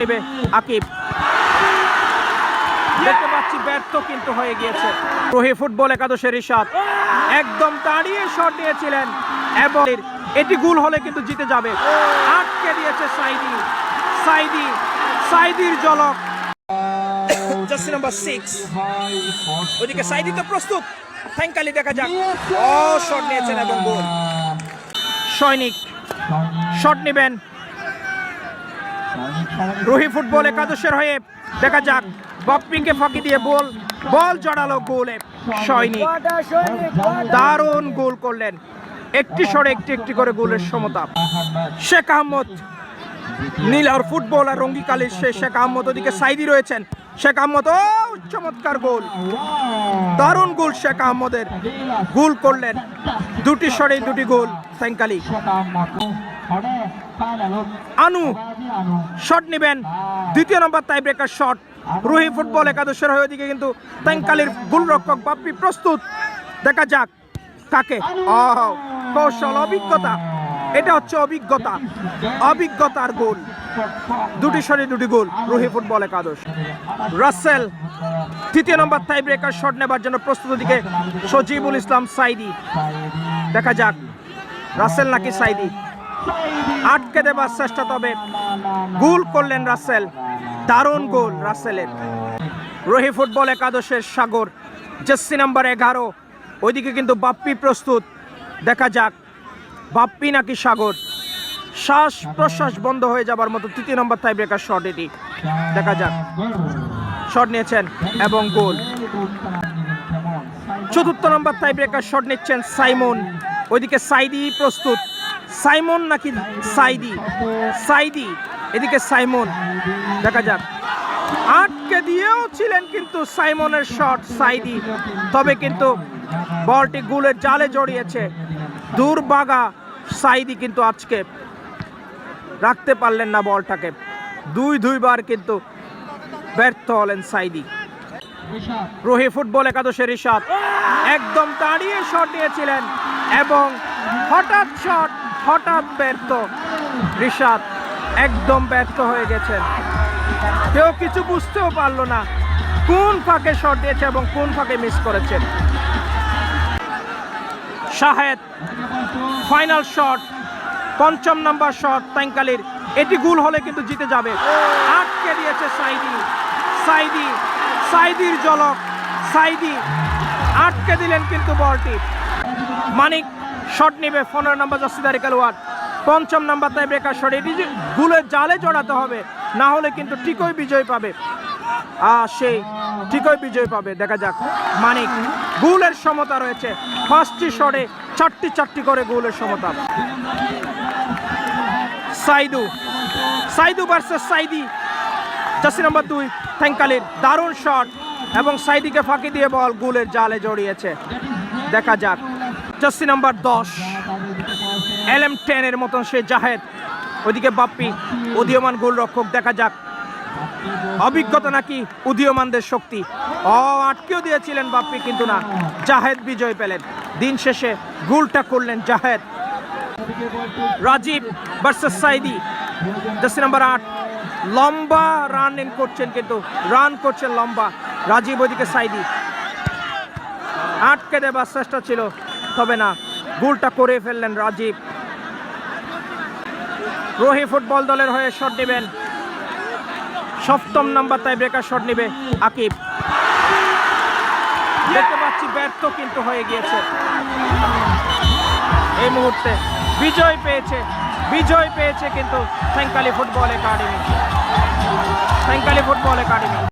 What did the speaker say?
নেবে আকিব। দেখতে পাচ্ছি ব্যর্থ কিন্তু হয়ে গিয়েছে। রোহি ফুটবল একাদশের ইশাদ একদম দাঁড়িয়ে শট নিয়েছিলেন এবং এটি গোল হলে কিন্তু জিতে যাবে। আটকে দিয়েছে সাইদি। সাইদি, সাইদির জলক ওদিকে সাইদি তো প্রস্তুত। থ্যাঙ্কালি দেখা যাক। ও, শট নিয়েছেন এবং গোল। সৈনিক, শট নেবেন। রোহি ফুটবল একাদশের হয়ে দেখা যাক। বপ্পিংকে ফাঁকি দিয়ে বল বল জড়ালো গোলে। সৈনিক দারুণ গোল করলেন। একটি সরে একটি একটি করে গোলের সমতা। শেখ আহমদ, নীল আর ফুটবল আর রঙ্গিকালির সে শেখ আহমদ ওদিকে সাইদি রয়েছেন। শেখ আহমদ, ও, চমৎকার গোল। দারুণ গোল শেখ আহমদের। গোল করলেন। দুটি সরে দুটি গোল, সাইঙ্কালি। আনু শট নেবেন। দ্বিতীয় নম্বর tie breaker shot Ruhi football একাদশের হয়ে ওদিকে কিন্তু তাইঙ্কালির গোলরক্ষক বাপ্পি প্রস্তুত। দেখা যাক কাকে। কৌশল অভিজ্ঞতা। এটা হচ্ছে অভিজ্ঞতা। অভিজ্ঞতার গোল। দুটি সরে দুটি গোল। রুহি ফুটবল একাদশ। রাসেল তৃতীয় নম্বর টাই ব্রেকার শট নেবার জন্য প্রস্তুত দিকে সজিবুল ইসলাম সাইদি। দেখা যাক। রাসেল নাকি সাইদি? আটকে দেবার চেষ্টা তবে গোল করলেন রাসেল, দারুণ গোল রাসেলের। রোহি ফুটবল একাদশের সাগর, জার্সি নাম্বার এগারো। ওইদিকে কিন্তু বাপ্পি প্রস্তুত, দেখা যাক, বাপ্পি নাকি সাগর। শ্বাস প্রশ্বাস বন্ধ হয়ে যাবার মতো তৃতীয় নম্বর টাই ব্রেকার শট এটি। দেখা যাক শট নিয়েছেন এবং গোল। চতুর্থ নম্বর টাই ব্রেকার শট নিচ্ছেন সাইমন। ওইদিকে সাইদি প্রস্তুত সাইমন নাকি সাইদি? সাইদি, এদিকে সাইমন, দেখা যাক। আটকে দিয়েও ছিলেন কিন্তু সাইমনের শট সাইদি, তবে কিন্তু বলটি গোলের জালে জড়িয়েছে। দুর্বাগা সাইদি কিন্তু আজকে রাখতে পারলেন না বলটাকে। দুই দুইবার কিন্তু ব্যর্থ হলেন সাইদি। রোহি ফুটবল একাদশের ইশাদ একদম দাঁড়িয়ে শট নিয়েছিলেন এবং হঠাৎ শট, হঠাৎ ব্যর্থ। রিশাদ একদম ব্যর্থ হয়ে গেছেন কেউ কিছু বুঝতেও পারল না কোন ফাঁকে শট দিয়েছে এবং কোন ফাঁকে মিস করেছেন শাহেদ ফাইনাল শট পঞ্চম নাম্বার শট তাইঙ্কালির এটি গোল হলে কিন্তু জিতে যাবে। আটকে দিয়েছে সাইদি। সাইদি, সাইদির জলক সাইদি, আটকে দিলেন কিন্তু বলটি। মানিক শট নেবে পনেরো নম্বর জাসিদারি কালওয়ার পঞ্চম নাম্বার তাই ব্রেকার শট এটি যে গুলের জালে জড়াতে হবে, না হলে কিন্তু ঠিকই বিজয় পাবে। আর সেই ঠিকই বিজয় পাবে। দেখা যাক। মানিক, গুলের সমতা রয়েছে। পাঁচটি শটে চারটি চারটি করে গোলের সমতা। সাইদু সাইদু ভার্সেস সাইদি। জাসি নম্বর দুই থ্যাঙ্কালির দারুণ শট এবং সাইদিকে ফাঁকি দিয়ে বল গোলের জালে জড়িয়েছে। দেখা যাক। জার্সি নাম্বার দশ, এল এম টেনের মতন সে জাহেদ। ওদিকে বাপ্পি, উদীয়মান গোলরক্ষক, দেখা যাক। অভিজ্ঞতা নাকি উদীয়মানদের শক্তি। অ, আটকেও দিয়েছিলেন বাপ্পি, কিন্তু না, জাহেদ বিজয় পেলেন। দিন শেষে গোলটা করলেন Zahed. Rajib versus Saidi, jersey number আট। লম্বা রান ইন করছেন কিন্তু রান করছেন লম্বা। রাজীব ওদিকে সাইদি। আটকে দেবার চেষ্টা ছিল তবে না। গোলটা করে ফেললেন রাজীব। রোহি ফুটবল দলের হয়ে শট নেবেন। সপ্তম নাম্বার তাই ব্রেকার শট নেবে আকিব। দেখতে পাচ্ছি ব্যর্থ কিন্তু হয়ে গিয়েছে। এই মুহূর্তে বিজয় পেয়েছে। বিজয় পেয়েছে কিন্তু Sainkali football academy Sainkali football academy